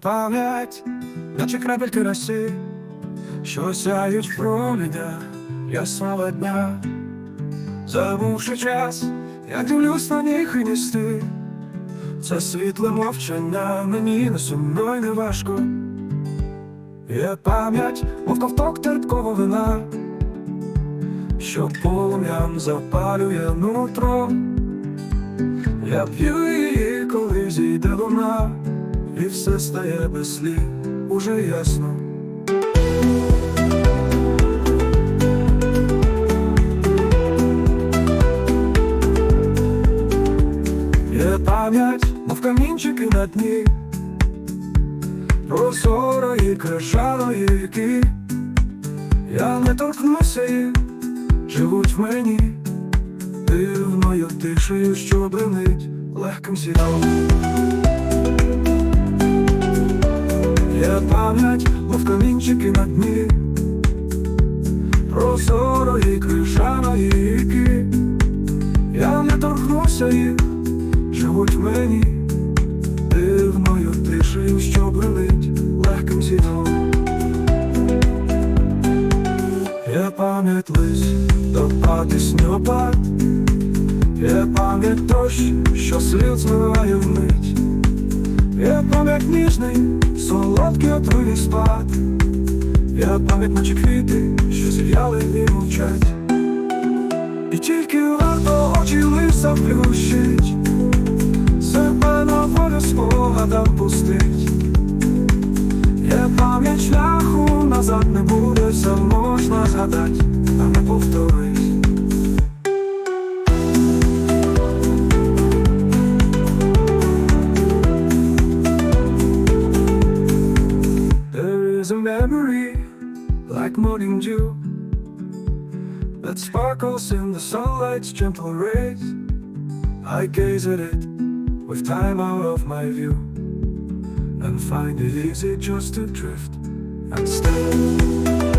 Пам'ять, наче крапельки роси, що сяють в промінях ясного дня. Забувши час, я дивлюсь на них і нести. Це світле мовчання мені не сумно й не важко. Є пам'ять, мов ковток терпкого вина, що полум'ям запалює нутро. Я п'ю її, коли зійде луна, і все стає без слів, уже ясно. Є пам'ять, мов камінчики на дні, прозорої крижаної віки. Я не торкнуся їх, живуть в мені, дивною тишею, що бренить легким сідом. Є пам'ять, мов камінчики на дні, прозорої крижаної віки. Я не торкнуся їх, живуть мені, дивною тишею, що бренить легким сідом. Є пам'ять лись, допати снігопад, є пам'ять дощ, що слід змиває вмить, є пам'ять ніжний, солодкий отруйний спад, є пам'ять наче квіти, що зів'яли і мовчать. І тільки варто очі лиса плющить, себе на волю спогадам пустить. Є пам'ять шляху назад не буде, все можна згадать, а не повторить. Memory like morning dew that sparkles in the sunlight's gentle rays. I gaze at it with time out of my view and find it easy just to drift and stay.